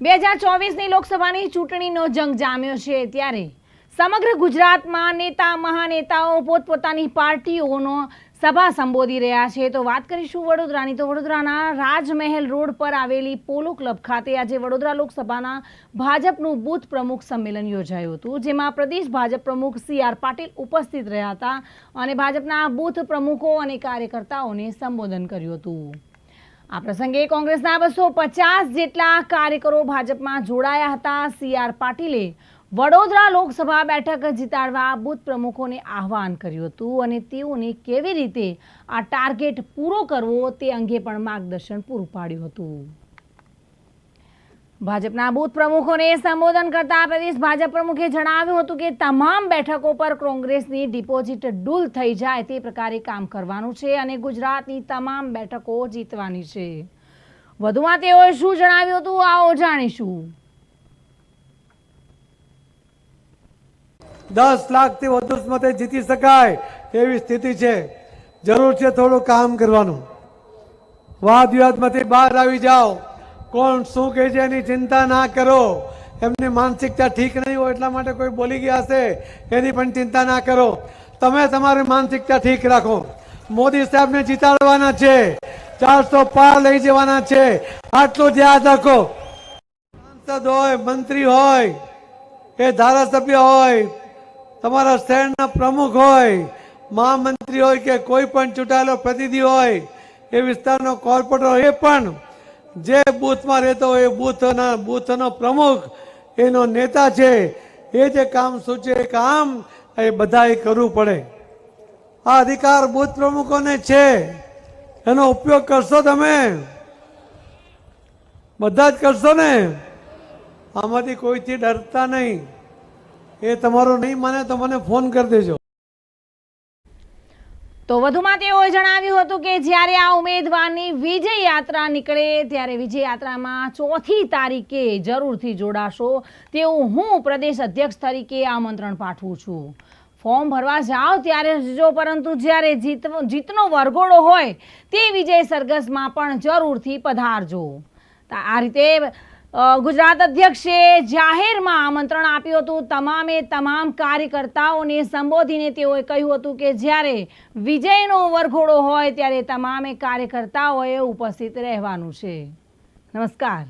બે હજાર ચોવીસની લોકસભાની ચૂંટણીનો જંગ જામ્યો છે ત્યારે સમગ્ર ગુજરાતમાં નેતા, મહાનેતાઓ પોતપોતાની પાર્ટીઓનો સભા સંબોધી રહ્યા છે. તો વાત કરીશું વડોદરાની. તો વડોદરાના રાજમહેલ રોડ પર આવેલી પોલો ક્લબ ખાતે આજે વડોદરા લોકસભાના ભાજપનું બૂથ પ્રમુખ સંમેલન યોજાયું હતું, જેમાં પ્રદેશ ભાજપ પ્રમુખ સી આર પાટીલ ઉપસ્થિત રહ્યા હતા અને ભાજપના બૂથ પ્રમુખો અને કાર્યકર્તાઓને સંબોધન કર્યું હતું. આ પ્રસંગે કોંગ્રેસના બસો પચાસ જેટલા કાર્યકરો ભાજપમાં જોડાયા હતા. સી આર પાટીલે વડોદરા લોકસભા બેઠક જીતાડવા બુથ પ્રમુખોને આહવાન કર્યું હતું અને તેઓને કેવી રીતે આ ટાર્ગેટ પૂરો કરવો તે અંગે પણ માર્ગદર્શન પૂરું પાડ્યું હતું. ભાજપના બૂથ પ્રમુખોને સંબોધન કરતા પ્રદેશ ભાજપ પ્રમુખે જણાવ્યું હતું કે તમામ બેઠકો પર કોંગ્રેસની ડિપોઝિટ ડૂલ થઈ જાય તે પ્રકારે કામ કરવાનું છે અને ગુજરાતની તમામ બેઠકો જીતવાની છે. વધુમાં તેઓએ શું જણાવ્યું હતું? આવો જાણીશું. દસ લાખથી વધુ મતે જીતી શકાય એવી સ્થિતિ છે. જરૂર છે થોડું કામ કરવાનું. વાદ વિવાદમાંથી બહાર આવી જાઓ. કોણ શું કહે છે એની ચિંતા ના કરો. એમની માનસિકતા ઠીક નહીં હોય એટલા માટે કોઈ બોલી ગયા હશે, એની પણ ચિંતા ના કરો. તમે તમારી માનસિકતા ઠીક રાખો. મોદી સાહેબને જીતાડવાના છે. ચારસો પાર લઈ જવાના છે. આટલું ધ્યાન રાખો. સાંસદ હોય, મંત્રી હોય, એ ધારાસભ્ય હોય, તમારા શહેરના પ્રમુખ હોય, મહામંત્રી હોય કે કોઈ પણ ચૂંટાયેલો પ્રતિનિધિ હોય, એ વિસ્તારનો કોર્પોરેટર એ પણ જે બૂથમાં રહેતો હોય એ બૂથના બૂથનો પ્રમુખ, એનો નેતા છે, એ જે કામ સૂચે એ કામ એ બધાએ કરવું પડે. આ અધિકાર બૂથ પ્રમુખોને છે. એનો ઉપયોગ કરશો તમે. બધા જ કરશો ને? આમાંથી કોઈથી ડરતા નહીં. એ તમારો નહીં માને તો મને ફોન કરી દેજો. તો વધુમાં તેઓએ જણાવ્યું હતું કે જ્યારે આ ઉમેદવારની વિજય યાત્રા નીકળે, ત્યારે વિજય યાત્રામાં ચોથી તારીખે જરૂરથી જોડાશો તેવું હું પ્રદેશ અધ્યક્ષ તરીકે આમંત્રણ પાઠવું છું. ફોર્મ ભરવા જાઓ ત્યારે જો પરંતુ જ્યારે જીત જીતનો વરઘોડો હોય, તે વિજય સરઘસમાં પણ જરૂરથી પધારજો. આ રીતે ગુજરાત અધ્યક્ષે જાહેરમાં આમંત્રણ આપ્યું હતું. તમામે તમામ કાર્યકર્તાઓને સંબોધીને તેઓએ કહ્યું હતું કે જ્યારે વિજયનો વરઘોડો હોય ત્યારે તમામે કાર્યકર્તાઓએ ઉપસ્થિત રહેવાનું છે. નમસ્કાર.